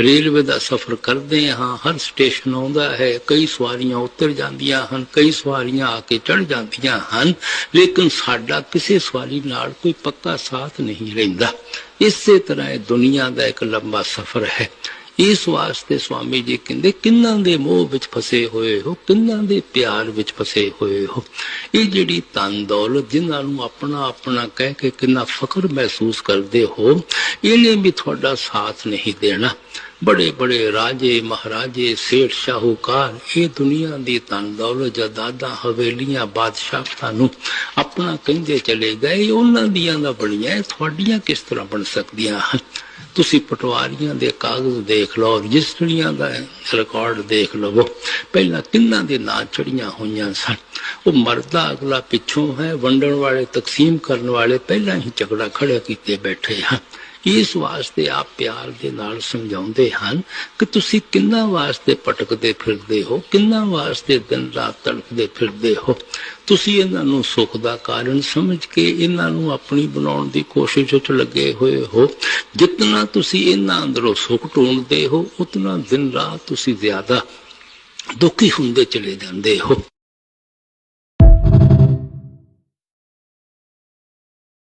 Railway ਦਾ ਸਫ਼ਰ ਕਰਦੇ ਹਾਂ, ਹਰ ਸਟੇਸ਼ਨ ਆਉਂਦਾ ਹੈ, ਕਈ ਸਵਾਰੀਆਂ ਉਤਰ ਜਾਂਦੀਆਂ ਹਨ, ਕਈ ਸਵਾਰੀਆਂ ਆ ਕੇ ਚੜ ਜਾਂਦੀਆਂ ਹਨ, ਲੇਕਿਨ ਸਾਡਾ ਕਿਸੇ ਸਵਾਰੀ ਨਾਲ ਕੋਈ ਪੱਕਾ ਸਾਥ ਨਹੀਂ ਰਹਿੰਦਾ। ਇਸੇ ਤਰ੍ਹਾਂ ਇਹ ਦੁਨੀਆ ਦਾ ਇੱਕ ਲੰਬਾ ਸਫ਼ਰ ਹੈ। ਇਸ ਵਾਸਤੇ ਸਵਾਮੀ ਜੀ ਕਹਿੰਦੇ, ਕਿੰਨਾਂ ਦੇ ਮੋਹ ਵਿੱਚ ਫਸੇ ਹੋਏ ਹੋ, ਕਿੰਨਾਂ ਦੇ ਪਿਆਰ ਵਿੱਚ ਫਸੇ ਹੋਏ ਹੋ? ਇਹ ਜਿਹੜੀ ਤਨ ਦੌਲਤ ਜਿਨ੍ਹਾਂ ਨੂੰ ਆਪਣਾ ਆਪਣਾ ਕਹਿ ਕੇ ਕਿੰਨਾ ਫਖਰ ਮਹਿਸੂਸ ਕਰਦੇ ਹੋ ਇਹਨੇ ਵੀ ਤੁਹਾਡਾ ਸਾਥ ਨਹੀਂ ਦੇਣਾ। ਬੜੇ ਬੜੇ ਰਾਜੇ, ਮਹਾਰਾਜੇ, ਸੇਠ, ਸ਼ਾਹੂਕਾਰ, ਇਹ ਦੁਨੀਆ ਦੀ ਤਨ ਦੌਲਤ ਜਾਇਦਾਦਾਂ ਹਵੇਲੀਆਂ, ਬਾਦਸ਼ਾਹਾਂ ਨੂੰ ਆਪਣਾ ਕਹਿੰਦੇ ਚਲੇ ਗਏ। ਉਹਨਾਂ ਦੀਆਂ ਦਾ ਬਣੀਆਂ ਤੁਹਾਡੀਆਂ ਕਿਸ ਤਰ੍ਹਾਂ ਬਣ ਸਕਦੀਆਂ ਹਨ? ਤੁਸੀਂ ਪਟਵਾਰੀਆਂ ਦੇ ਕਾਗਜ਼ ਦੇਖ ਲਓ, ਰਜਿਸਟਰੀਆਂ ਦਾ ਰਿਕਾਰਡ ਦੇਖ ਲਵੋ। ਪਹਿਲਾਂ ਕਿੰਨਾਂ ਦੇ ਨਾਂ ਚੜੀਆਂ ਹੋਈਆਂ ਸਨ? ਉਹ ਮਰਦਾ ਅਗਲਾ ਪਿੱਛੋਂ ਹੈ, ਵੰਡਣ ਵਾਲੇ, ਤਕਸੀਮ ਕਰਨ ਵਾਲੇ, ਪਹਿਲਾਂ ਹੀ ਝਗੜਾ ਖੜਾ ਕੀਤੇ ਬੈਠੇ ਹਨ। ਇਸ ਵਾਸਤੇ ਆਪ ਪਿਆਰ ਦੇ ਨਾਲ ਸਮਝਾਉਂਦੇ ਹਨ ਕਿ ਤੁਸੀਂ ਕਿੰਨਾ ਵਾਸਤੇ ਪਟਕਦੇ ਫਿਰਦੇ ਹੋ, ਕਿੰਨਾ ਵਾਸਤੇ ਦਿਨ ਰਾਤ ਤੜਫਦੇ ਫਿਰਦੇ ਹੋ। ਤੁਸੀਂ ਇਹਨਾਂ ਨੂੰ ਸੁੱਖ ਦਾ ਕਾਰਨ ਸਮਝ ਕੇ ਇਹਨਾਂ ਨੂੰ ਆਪਣੀ ਬਣਾਉਣ ਦੀ ਕੋਸ਼ਿਸ਼ ਵਿੱਚ ਲੱਗੇ ਹੋਏ ਹੋ। ਜਿਤਨਾ ਤੁਸੀਂ ਇਹਨਾਂ ਅੰਦਰੋਂ ਸੁੱਖ ਢੂੰਡਦੇ ਹੋ, ਉਤਨਾ ਦਿਨ ਰਾਤ ਤੁਸੀਂ ਜ਼ਿਆਦਾ ਦੁਖੀ ਹੁੰਦੇ ਚਲੇ ਜਾਂਦੇ ਹੋ।